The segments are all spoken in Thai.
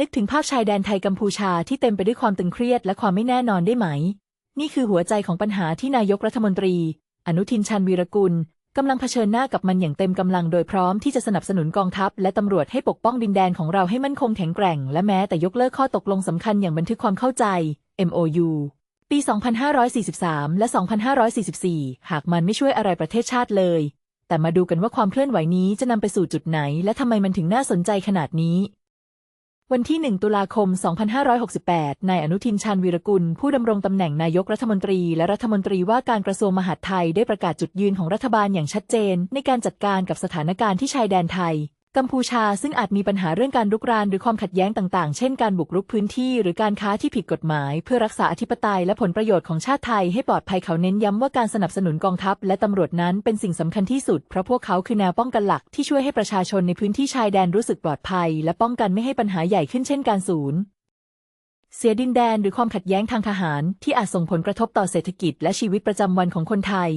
นึกถึงภาพชายแดนไทยกัมพูชาที่เต็มไปด้วยความตึงเครียดและความไม่แน่นอนได้ไหม นี่คือหัวใจของปัญหาที่นายกรัฐมนตรี อนุทินชาญวีรกุลกำลังเผชิญหน้ากับมันอย่างเต็มกำลังโดยพร้อมที่จะสนับสนุนกองทัพ และตำรวจให้ปกป้องดินแดนของเราให้มั่นคงแข็งแกร่ง และแม้แต่ยกเลิกข้อตกลงสำคัญอย่างบันทึกความเข้าใจ MOU ปี 2543 และ 2544 หากมันไม่ช่วยอะไรประเทศชาติเลย แต่มาดูกันว่าความเคลื่อนไหวนี้จะนำไปสู่จุดไหน และทำไมมันถึงน่าสนใจขนาดนี้ วันที่ 1 ตุลาคม 2568 นายอนุทินชาญวีรกุล ผู้ดำรงตำแหน่งนายกรัฐมนตรีและรัฐมนตรีว่าการกระทรวงมหาดไทยได้ประกาศจุดยืนของรัฐบาลอย่างชัดเจน ในการจัดการกับสถานการณ์ที่ชายแดนไทย กัมพูชาซึ่งอาจมีปัญหาเรื่องการรุกรานหรือความขัดแย้งต่างๆ เช่นการบุกรุกพื้นที่หรือการค้าที่ผิดกฎหมาย เพื่อรักษาอธิปไตยและผลประโยชน์ของชาติไทยให้ปลอดภัยเขาเน้นย้ำว่าการสนับสนุนกองทัพและตำรวจนั้นเป็นสิ่งสำคัญที่สุด เพราะพวกเขาคือแนวป้องกันหลักที่ช่วยให้ประชาชนในพื้นที่ชายแดนรู้สึกปลอดภัย และป้องกันไม่ให้ปัญหาใหญ่ขึ้นเช่นการสูญเสียดินแดนหรือความขัดแย้งทางทหาร ที่อาจส่งผลกระทบต่อเศรษฐกิจและชีวิตประจำวันของคนไทย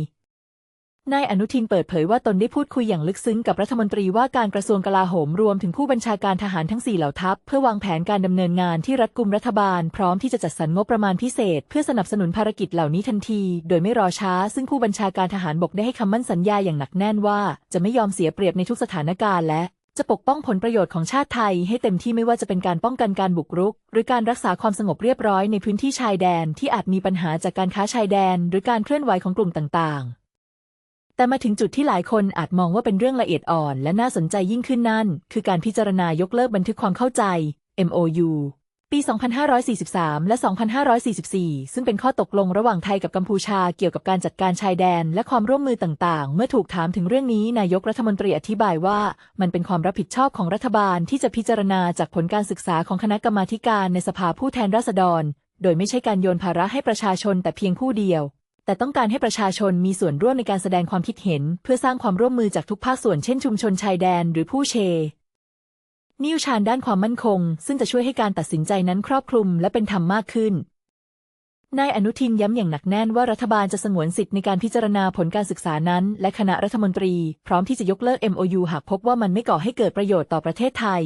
นายอนุทินเปิดเผยว่าตนได้พูดคุยอย่างลึกซึ้งกับรัฐมนตรีว่าการกระทรวงกลาโหมรวมถึงผู้บัญชาการทหารทั้ง 4 เหล่าทัพ เพื่อวางแผนการดำเนินงานที่รัดกุมรัฐบาล พร้อมที่จะจัดสรรงบประมาณพิเศษ เพื่อสนับสนุนภารกิจเหล่านี้ทันที โดยไม่รอช้า ซึ่งผู้บัญชาการทหารบกได้ให้คำมั่นสัญญาอย่างหนักแน่นว่า จะไม่ยอมเสียเปรียบในทุกสถานการณ์และจะปกป้องผลประโยชน์ของชาติไทยให้เต็มที่ไม่ว่าจะเป็นการป้องกันการบุกรุก หรือการรักษาความสงบเรียบร้อยในพื้นที่ชายแดนที่อาจมีปัญหาจากการค้าชายแดน หรือการเคลื่อนไหวของกลุ่มต่างๆ แต่มาถึงจุดที่หลายคนอาจมองว่าเป็นเรื่องละเอียดอ่อน และน่าสนใจยิ่งขึ้นนั่น คือการพิจารณายกเลิกบันทึกความเข้าใจ MOU ปี 2543 และ 2544 ซึ่งเป็นข้อตกลงระหว่างไทยกับกัมพูชาเกี่ยวกับการจัดการชายแดนและความร่วมมือต่าง ๆ เมื่อถูกถามถึงเรื่องนี้ นายกรัฐมนตรีอธิบายว่า มันเป็นความรับผิดชอบของรัฐบาลที่จะพิจารณาจากผลการศึกษาของคณะกรรมาการในสภาผู้แทนราษฎร โดยไม่ใช่การโยนภาระให้ประชาชนแต่เพียงผู้เดียว แต่ต้องการให้ประชาชนมีส่วนร่วมในการแสดงความคิดเห็น เพื่อสร้างความร่วมมือจากทุกภาคส่วนเช่นชุมชนชายแดนหรือผู้เชนิวชานด้านความมั่นคง ซึ่งจะช่วยให้การตัดสินใจนั้นครอบคลุมและเป็นธรรมมากขึ้นนายอนุทินย้ำอย่างหนักแน่นว่ารัฐบาลจะสงวนสิทธิ์ในการพิจารณาผลการศึกษานั้น และคณะรัฐมนตรี พร้อมที่จะยกเลิก MOU หากพบว่ามันไม่ก่อให้เกิดประโยชน์ต่อประเทศไทย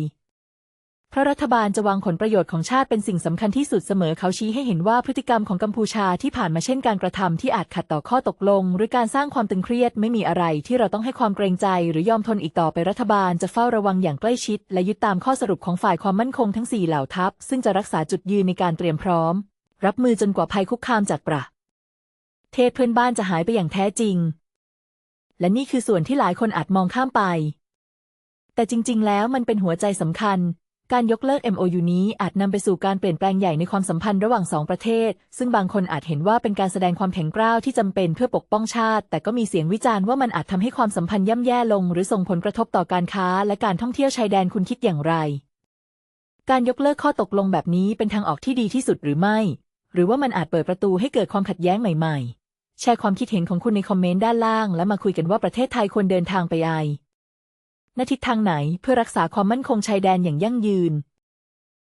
พระรัฐบาลจะวางผลประโยชน์ของชาติเป็นสิ่งสำคัญที่สุดเสมอเขาชี้ให้เห็นว่าพฤติกรรมของกัมพูชาที่ผ่านมาเช่นการกระทำที่อาจขัดต่อข้อตกลง หรือการสร้างความตึงเครียดไม่มีอะไรที่เราต้องให้ความเกรงใจ หรือยอมทนอีกต่อไปรัฐบาลจะเฝ้าระวังอย่างใกล้ชิด และยึดตามข้อสรุปของฝ่ายความมั่นคงทั้งสี่เหล่าทัพ ซึ่งจะรักษาจุดยืนในการเตรียมพร้อม รับมือจนกว่าภัยคุกคามจากประเทศเพื่อนบ้านจะหายไปอย่างแท้จริง และนี่คือส่วนที่หลายคนอาจมองข้ามไป แต่จริง ๆ แล้วมันเป็นหัวใจสำคัญ การยกเลิก MOU นี้อาจนำไปสู่การเปลี่ยนแปลงใหญ่ในความสัมพันธ์ระหว่างสองประเทศ ซึ่งบางคนอาจเห็นว่าเป็นการแสดงความแข็งกร้าวที่จำเป็นเพื่อปกป้องชาติ แต่ก็มีเสียงวิจารณ์ว่ามันอาจทำให้ความสัมพันธ์ย่ำแย่ลง หรือส่งผลกระทบต่อการค้า และการท่องเที่ยวชายแดนคุณคิดอย่างไร การยกเลิกข้อตกลงแบบนี้เป็นทางออกที่ดีที่สุดหรือไม่ หรือว่ามันอาจเปิดประตูให้เกิดความขัดแย้งใหม่ ๆ แชร์ความคิดเห็นของคุณในคอมเมนต์ด้านล่าง และมาคุยกันว่าประเทศไทยควรเดินทางไปไอ ณทิศทางไหนเพื่อรักษาความมั่นคงชายแดนอย่างยั่งยืน